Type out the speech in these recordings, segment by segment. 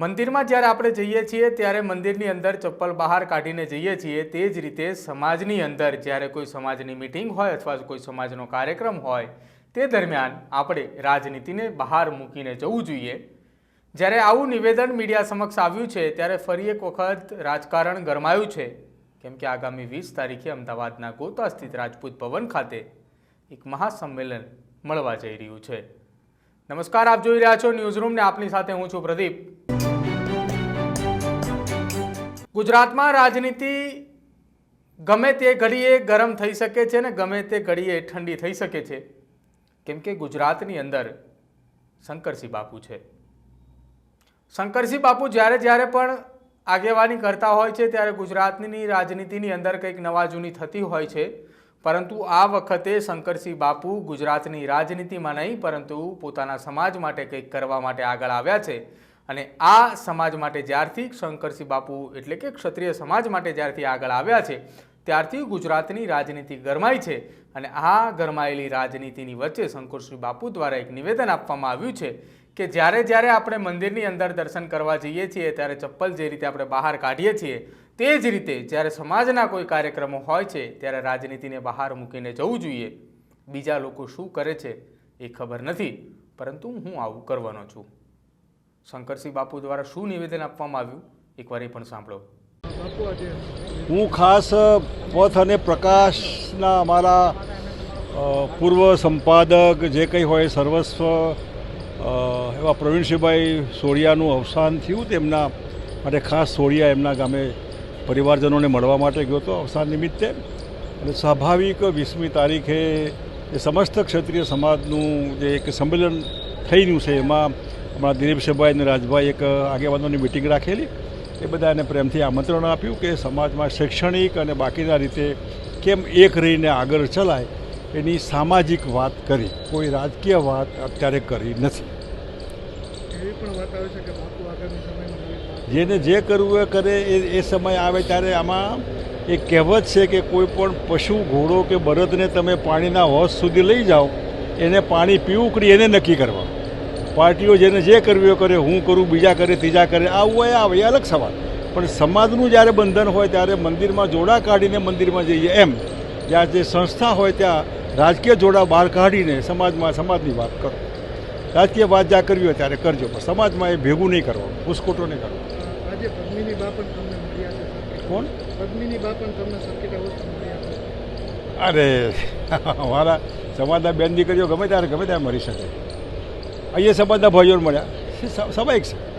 મંદિરમાં જ્યારે આપણે જઈએ છીએ ત્યારે મંદિરની અંદર ચપ્પલ બહાર કાઢીને જઈએ છીએ, તે જ રીતે સમાજની અંદર જ્યારે કોઈ સમાજની મિટિંગ હોય અથવા કોઈ સમાજનો કાર્યક્રમ હોય, તે દરમિયાન આપણે રાજનીતિને બહાર મૂકીને જવું જોઈએ. જ્યારે આવું નિવેદન મીડિયા સમક્ષ આવ્યું છે, ત્યારે ફરી એક વખત રાજકારણ ગરમાયું છે. કેમ કે આગામી વીસ તારીખે અમદાવાદના ગોતા સ્થિત રાજપૂત ભવન ખાતે એક મહાસંમેલન મળવા જઈ રહ્યું છે. નમસ્કાર, આપ જોઈ રહ્યા છો ન્યૂઝરૂમને આપની સાથે હું છું પ્રદીપ. ગુજરાતમાં રાજનીતિ ગમે તે ઘડીએ ગરમ થઈ શકે છે ને ગમે તે ઘડીએ ઠંડી થઈ શકે છે. કેમ કે ગુજરાતની અંદર શંકરસિંહ બાપુ છે. શંકરસિંહ બાપુ જ્યારે જ્યારે પણ આગેવાની કરતા હોય છે ત્યારે ગુજરાતની રાજનીતિની અંદર કંઈક નવા જૂની થતી હોય છે. પરંતુ આ વખતે શંકરસિંહ બાપુ ગુજરાતની રાજનીતિમાં નહીં, પરંતુ પોતાના સમાજ માટે કંઈક કરવા માટે આગળ આવ્યા છે. અને આ સમાજ માટે જ્યારથી શંકરસિંહ બાપુ એટલે કે ક્ષત્રિય સમાજ માટે જ્યારથી આગળ આવ્યા છે, ત્યારથી ગુજરાતની રાજનીતિ ગરમાઈ છે અને આ ગરમાયેલી રાજનીતિની વચ્ચે શંકરસિંહ બાપુ દ્વારા એક નિવેદન આપવામાં આવ્યું છે કે જ્યારે જ્યારે આપણે મંદિરની અંદર દર્શન કરવા જઈએ છીએ, ત્યારે ચપ્પલ જે રીતે આપણે બહાર કાઢીએ છીએ, તે જ રીતે જ્યારે સમાજના કોઈ કાર્યક્રમો હોય છે, ત્યારે રાજનીતિને બહાર મૂકીને જવું જોઈએ. બીજા લોકો શું કરે છે એ ખબર નથી, પરંતુ હું આવું કરવાનો છું. શંકરસિંહ બાપુ દ્વારા શું નિવેદન આપવામાં આવ્યું? એકવાર એ પણ સાંભળો. હું ખાસ, પથ અને પ્રકાશના અમારા પૂર્વ સંપાદક જે કંઈ હોય, સર્વસ્વ એવા પ્રવીણસિંહભાઈ સોળિયાનું અવસાન થયું તેમના માટે ખાસ સોળિયા એમના ગામે પરિવારજનોને મળવા માટે ગયો હતો અવસાન નિમિત્તે. અને સ્વાભાવિક વીસમી તારીખે એ સમસ્ત ક્ષત્રિય સમાજનું જે એક સંમેલન થઈ રહ્યું છે, એમાં હમણાં દિલીપસિંહભાઈ અને રાજભાઈ એક આગેવાનોની મિટિંગ રાખેલી. એ બધાને પ્રેમથી આમંત્રણ આપ્યું કે સમાજમાં શૈક્ષણિક અને બાકીના રીતે કેમ એક રહીને આગળ ચલાય એની સામાજિક વાત કરી. કોઈ રાજકીય વાત અત્યારે કરી નથી. જેને જે કરવું એ કરે એ એ સમય આવે ત્યારે આમાં એ કહેવત છે કે કોઈ પણ પશુ ઘોડો કે બળદને તમે પાણીના હોશ સુધી લઈ જાઓ એને પાણી પીવું કરી એને નક્કી કરવા? પાર્ટીઓ જેને જે કરવી કરે હું કરું બીજા કરે ત્રીજા કરે આવું હોય આવે એ અલગ સવાલ. પણ સમાજનું જ્યારે બંધન હોય ત્યારે મંદિરમાં જોડા કાઢીને મંદિરમાં જઈએ એમ. જ્યાં જે સંસ્થા હોય ત્યાં રાજકીય જોડા બહાર કાઢીને સમાજમાં સમાજની વાત કરો. રાજકીય વાત જ્યાં કરવી હોય ત્યારે કરજો પણ સમાજમાં એ ભેગું નહીં કરવાનું ઉસ્કોટો નહીં કરવાનો. કોણ? અરે અમારા સમાજના બેન દીકરીઓ ગમે ત્યારે ગમે ત્યારે મરી શકે. અહીંયા સમાજના ભાઈઓ મળ્યા. સમય છે?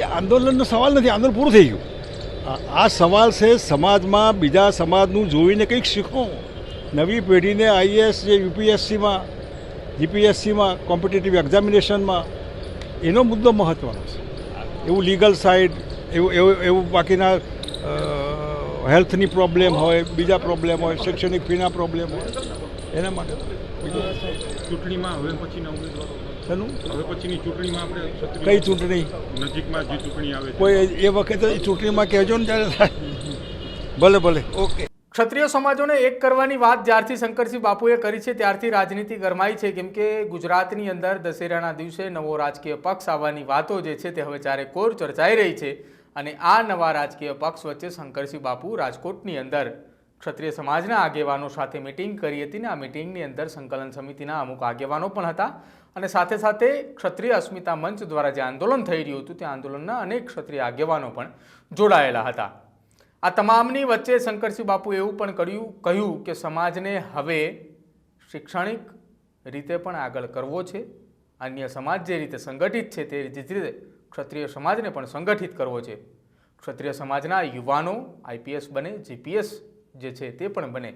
આંદોલનના સવાલ નથી આંદોલન પૂરું થઈ ગયું. આ- સવાલ છે સમાજમાં બીજા સમાજનું જોઈને કંઈક શીખો. નવી પેઢીને આઈએસ જે યુપીએસસીમાં જીપીએસસીમાં કોમ્પિટિટિવ એક્ઝામિનેશનમાં એનો મુદ્દો મહત્ત્વનો છે. એવું લીગલ સાઇડ એવું એવું એવું બાકીના હેલ્થની પ્રોબ્લેમ હોય બીજા પ્રોબ્લેમ હોય શૈક્ષણિક ફીના પ્રોબ્લેમ હોય. એના માટે ચૂંટણીમાં હવે પછીના ઉમેદવારો. શેનું? હવે પછીની ચૂંટણીમાં આપણે કઈ ચૂંટણી? નજીકમાં જે ચૂંટણી આવે કોઈ એ વખતે ચૂંટણીમાં કહેજો ને ત્યારે. ભલે ભલે. ઓકે. ક્ષત્રિય સમાજોને એક કરવાની વાત જ્યારથી શંકરસિંહ બાપુએ કરી છે ત્યારથી રાજનીતિ ગરમાઈ છે. કેમ કે ગુજરાતની અંદર દશેરાના દિવસે નવો રાજકીય પક્ષ આવવાની વાતો જે છે તે હવે ચારે કોર ચર્ચાઈ રહી છે. અને આ નવા રાજકીય પક્ષ વચ્ચે શંકરસિંહ બાપુ રાજકોટની અંદર ક્ષત્રિય સમાજના આગેવાનો સાથે મિટિંગ કરી હતી ને આ મિટિંગની અંદર સંકલન સમિતિના અમુક આગેવાનો પણ હતા. અને સાથે સાથે ક્ષત્રિય અસ્મિતા મંચ દ્વારા જે આંદોલન થઈ રહ્યું હતું તે આંદોલનના અનેક ક્ષત્રિય આગેવાનો પણ જોડાયેલા હતા. આ તમામની વચ્ચે શંકરસિંહ બાપુ એવું પણ કર્યું, કહ્યું કે સમાજને હવે શૈક્ષણિક રીતે પણ આગળ કરવો છે. અન્ય સમાજ જે રીતે સંગઠિત છે તે રીતે ક્ષત્રિય સમાજને પણ સંગઠિત કરવો છે. ક્ષત્રિય સમાજના યુવાનો આઈપીએસ બને, જીપીએસ જે છે તે પણ બને.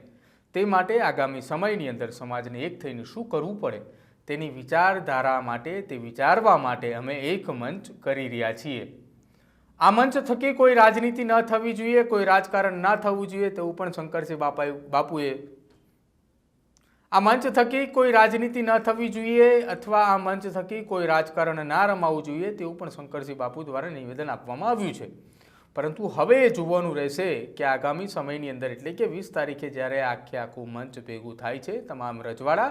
તે માટે આગામી સમયની અંદર સમાજને એક થઈને શું કરવું પડે? તેની વિચારધારા માટે, તે વિચારવા માટે અમે એક મંચ કરી રહ્યા છીએ. આ મંચ થકી કોઈ રાજનીતિ ન થવી જોઈએ, કોઈ રાજકારણ ના થવું જોઈએ તેવું પણ શંકરસિંહ બાપા બાપુએ. આ મંચ થકી કોઈ રાજનીતિ ન થવી જોઈએ અથવા આ મંચ થકી કોઈ રાજકારણ ના રમાવવું જોઈએ તેવું પણ શંકરસિંહ બાપુ દ્વારા નિવેદન આપવામાં આવ્યું છે. પરંતુ હવે એ જોવાનું રહેશે કે આગામી સમયની અંદર એટલે કે વીસ તારીખે જ્યારે આખે આખું મંચ ભેગું થાય છે, તમામ રજવાડા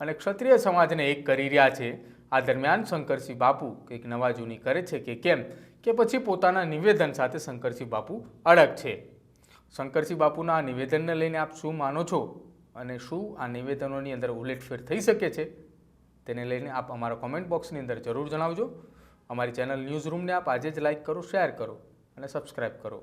અને ક્ષત્રિય સમાજને એક કરી રહ્યા છે. આ દરમિયાન શંકરસિંહ બાપુ કંઈક નવા જૂની કરે છે કે કેમ? કે પછી પોતાના નિવેદન સાથે શંકરસિંહ બાપુ અડગ છે. શંકરસિંહ બાપુના આ નિવેદનને લઈને આપ શું માનો છો? અને શું આ નિવેદનોની અંદર ઉલેટફેર થઈ શકે છે? તેને લઈને આપ અમારા કોમેન્ટ બોક્સની અંદર જરૂર જણાવજો. અમારી ચેનલ ન્યૂઝ રૂમને આપ આજે જ લાઈક કરો, શેર કરો. અને સબસ્ક્રાઈબ કરો.